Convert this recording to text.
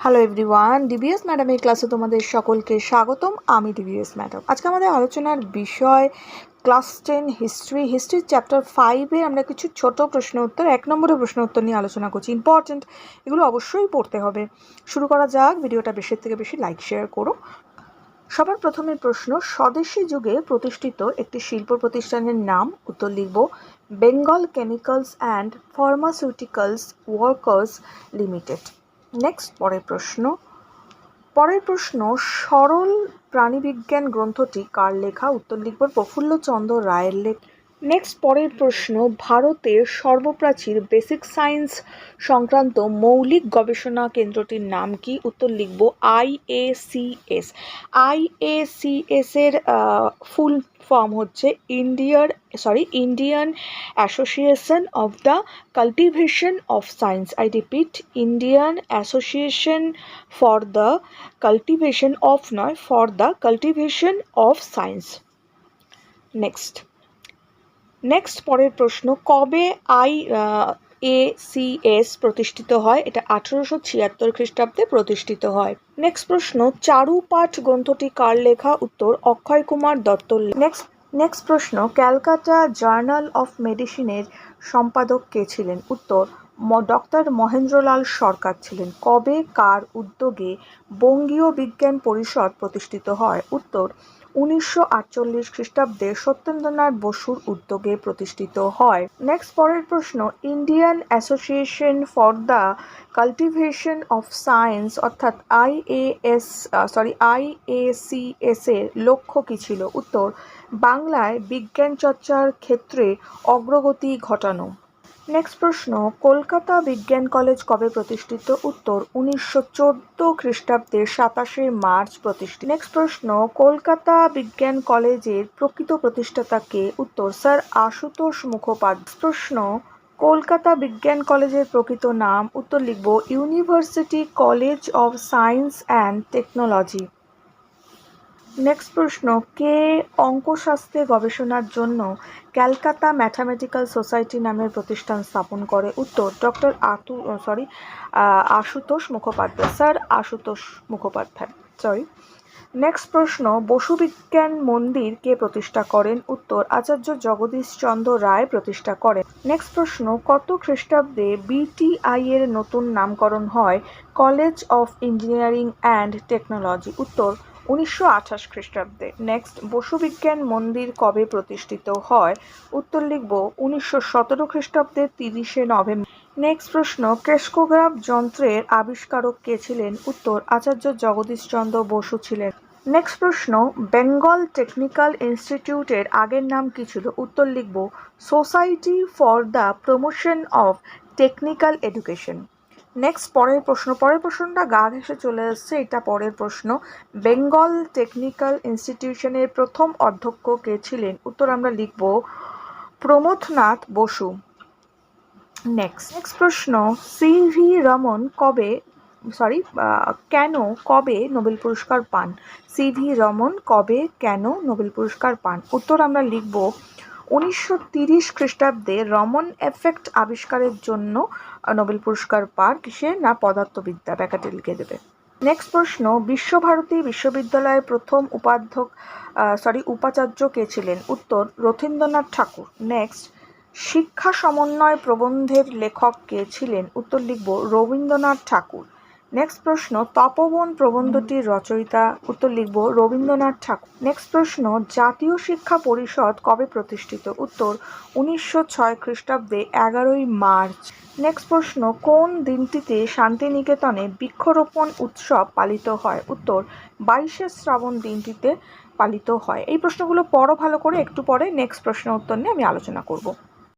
Hello everyone DBS ম্যাডামের ক্লাসে তোমাদের সকলকে স্বাগতম, আমি ডিবিএস ম্যাডাম আজকে আমাদের আলোচনার বিষয় class ten history history chapter ফাইভে আমরা কিছু ছোট প্রশ্ন উত্তর, এক নম্বরের প্রশ্ন উত্তর নিয়ে আলোচনা করছি। ইম্পর্ট্যান্ট এগুলো অবশ্যই পড়তে হবে। শুরু করা যাক, ভিডিওটা বেশির থেকে বেশি লাইক শেয়ার করো। সবার প্রথমে প্রশ্ন, স্বদেশী যুগে প্রতিষ্ঠিত একটি শিল্প প্রতিষ্ঠানের নাম, উত্তর লিখব। Bengal chemicals and pharmaceuticals workers limited next পরের প্রশ্ন। পরের প্রশ্ন, সরল প্রাণীবিজ্ঞান গ্রন্থটি কার লেখা? উত্তর লিখব প্রফুল্লচন্দ্র রায়ের লেখ। নেক্সট পরের প্রশ্ন, ভারতের সর্বপ্রাচীর বেসিক সায়েন্স সংক্রান্ত মৌলিক গবেষণা কেন্দ্রটির নাম কি? উত্তর লিখব আইএসিএস আইএসিএস এর ফুল ফর্ম হচ্ছে ইন্ডিয়ার sorry Indian association of the cultivation of science I repeat Indian association for the cultivation of নয় for the cultivation of science next next পরের প্রশ্ন, কবে আই এ, সি, এস প্রতিষ্ঠিত হয়? এটা আঠেরোশো ছিয়াত্তর খ্রিস্টাব্দে প্রতিষ্ঠিত হয়। নেক্সট প্রশ্ন, চারুপাঠ গ্রন্থটি কার লেখা? উত্তর, অক্ষয় কুমার দত্ত নেক্সট নেক্সট প্রশ্ন, ক্যালকাটা জার্নাল অফ মেডিসিনের সম্পাদক কে ছিলেন? উত্তর ডক্টর মহেন্দ্রলাল সরকার ছিলেন। কবে, কার উদ্যোগে বঙ্গীয় বিজ্ঞান পরিষদ প্রতিষ্ঠিত হয়? উত্তর উনিশশো আটচল্লিশ খ্রিস্টাব্দে সত্যেন্দ্রনাথ বসুর উদ্যোগে প্রতিষ্ঠিত হয়। নেক্সট পরের প্রশ্ন Indian association for the cultivation of science অর্থাৎ আইএএস সরি আইএসিএস এর লক্ষ্য কী ছিল? উত্তর, বাংলায় বিজ্ঞান চর্চার ক্ষেত্রে অগ্রগতি ঘটানো। নেক্সট প্রশ্ন, কলকাতা বিজ্ঞান কলেজ কবে প্রতিষ্ঠিত? উত্তর, উনিশশো চোদ্দ খ্রিস্টাব্দে সাতাশে মার্চ প্রতিষ্ঠিত। নেক্সট প্রশ্ন, কলকাতা বিজ্ঞান কলেজের প্রকৃত প্রতিষ্ঠাতাকে উত্তর, স্যার আশুতোষ মুখোপাধ্যায়। প্রশ্ন, কলকাতা বিজ্ঞান কলেজের প্রকৃত নাম? উত্তর লিখব, university college of science and technology. Next প্রশ্ন, কে অঙ্কশাস্ত্রে গবেষণার জন্য ক্যালকাতা ম্যাথামেটিক্যাল সোসাইটি নামের প্রতিষ্ঠান স্থাপন করে? উত্তর, doctor আতু sorry Ashutosh Mukhopadhyay. Sir Ashutosh Mukhopadhyay sorry next প্রশ্ন, বসুবিজ্ঞান মন্দির কে প্রতিষ্ঠা করেন? উত্তর, আচার্য জগদীশচন্দ্র রায় প্রতিষ্ঠা করেন। নেক্সট প্রশ্ন, কত খ্রিস্টাব্দে বিটিআই এর নতুন নামকরণ হয়? College of engineering and technology, উত্তর। উনিশশো আঠাশ খ্রিস্টাব্দে নেক্সট বসুবিজ্ঞান মন্দির কবে প্রতিষ্ঠিত হয়? উত্তর লিখব, উনিশশো সতেরো খ্রিস্টাব্দে তিরিশে নভেম্বর। নেক্সট প্রশ্ন ক্রেস্কোগ্রাফ যন্ত্রের আবিষ্কারক কে ছিলেন? উত্তর, আচার্য জগদীশচন্দ্র বসু ছিলেন। নেক্সট প্রশ্ন, বেঙ্গল টেকনিক্যাল ইনস্টিটিউটের আগের নাম কি ছিল? উত্তর লিখব, society for the promotion of technical education. Next পরের প্রশ্ন। পরের প্রশ্নটা গা ঘেসে চলে এসছে। এটা পরের প্রশ্ন। বেঙ্গল টেকনিক্যাল ইনস্টিটিউশনের প্রথম অধ্যক্ষ কে ছিলেন? উত্তর আমরা লিখব প্রমথনাথ বসু। নেক্সট নেক্সট প্রশ্ন। সি ভি রমন কবে সরি কেন কবে নোবেল পুরস্কার পান? সি ভি রমন কবে, কেন নোবেল পুরস্কার পান? উত্তর আমরা লিখব উনিশশো তিরিশ খ্রিস্টাব্দে রমন এফেক্ট আবিষ্কারের জন্য নোবেল পুরস্কার পার কিসে? না, পদার্থবিদ্যা। ব্যাকাটে লিখে দেবে। নেক্সট প্রশ্ন, বিশ্বভারতী বিশ্ববিদ্যালয়ের প্রথম উপাধ্যক্ষ সরি উপাচার্য কে ছিলেন? উত্তর, রথীন্দ্রনাথ ঠাকুর। নেক্সট শিক্ষা সমন্বয় প্রবন্ধের লেখক কে ছিলেন? উত্তর লিখব, রবীন্দ্রনাথ ঠাকুর। নেক্সট প্রশ্ন তপবন প্রবন্ধটির রচয়িতা উত্তর লিখব রবীন্দ্রনাথ ঠাকুর। নেক্সট প্রশ্ন জাতীয় শিক্ষা পরিষদ কবে প্রতিষ্ঠিত? উত্তর উনিশশো ছয় খ্রিস্টাব্দে এগারোই মার্চ। নেক্সট প্রশ্ন কোন দিনটিতে শান্তিনিকেতনে বৃক্ষরোপণ উৎসব পালিত হয়? উত্তর বাইশে শ্রাবণ দিনটিতে পালিত হয়। এই প্রশ্নগুলো পড়ো ভালো করে একটু পরে নেক্সট প্রশ্ন উত্তর নিয়ে আমি আলোচনা করব।